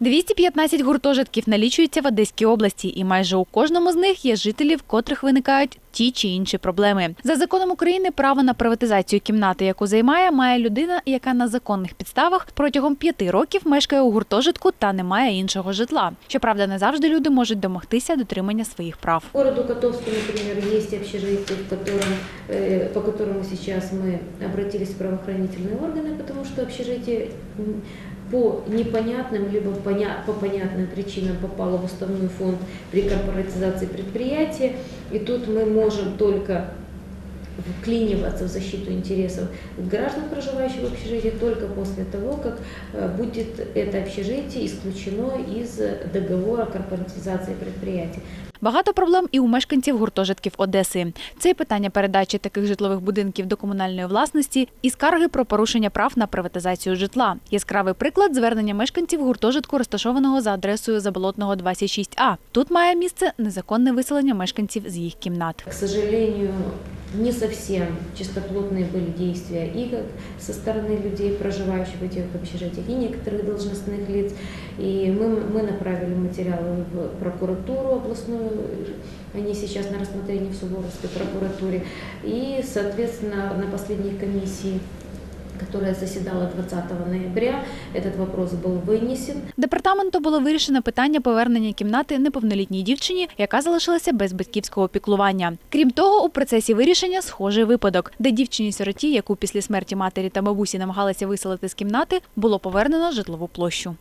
215 гуртожитків налічуються в Одеській області, і майже у кожному з них є жителі, в котрих виникають ті чи інші проблеми. За законом України право на приватизацію кімнати, яку займає, має людина, яка на законних підставах протягом п'яти років мешкає у гуртожитку та не має іншого житла. Щоправда, не завжди люди можуть домогтися дотримання своїх прав. В городу Котовске, например, есть общежитие, в котором, э, по которому сейчас мы обратились в правоохранительные органы, потому что общежитие м, по непонятным либо по понятным причинам попало в уставной фонд при корпоратизации предприятия. И тут мы можем только вклиниваться в защиту интересов граждан, проживающих в общежитии, только после того, как э, будет это общежитие исключено из договора корпоратизации предприятия. Багато проблем і у мешканців гуртожитків Одеси. Це і питання передачі таких житлових будинків до комунальної власності і скарги про порушення прав на приватизацію житла. Яскравий приклад звернення мешканців гуртожитку, розташованого за адресою Заболотного 26А. Тут має місце незаконне виселення мешканців з їх кімнат. К сожалению, не совсем чистоплотные были действия и как со стороны людей, проживающих в этих общежитиях, и некоторых должностных лиц. И мы, мы направили материалы в прокуратуру областную, они сейчас на рассмотрении в Суворовской прокуратуре. И, соответственно, на последней комиссии которая заседала 20 ноября, этот вопрос был вынесен. Департаменту було вирішено питання повернення кімнати неповнолітній дівчині, яка залишилася без батьківського піклування. Крім того, у процесі вирішення схожий випадок, де дівчині-сироті, яку після смерті матері та бабусі намагалися виселити з кімнати, було повернено житлову площу.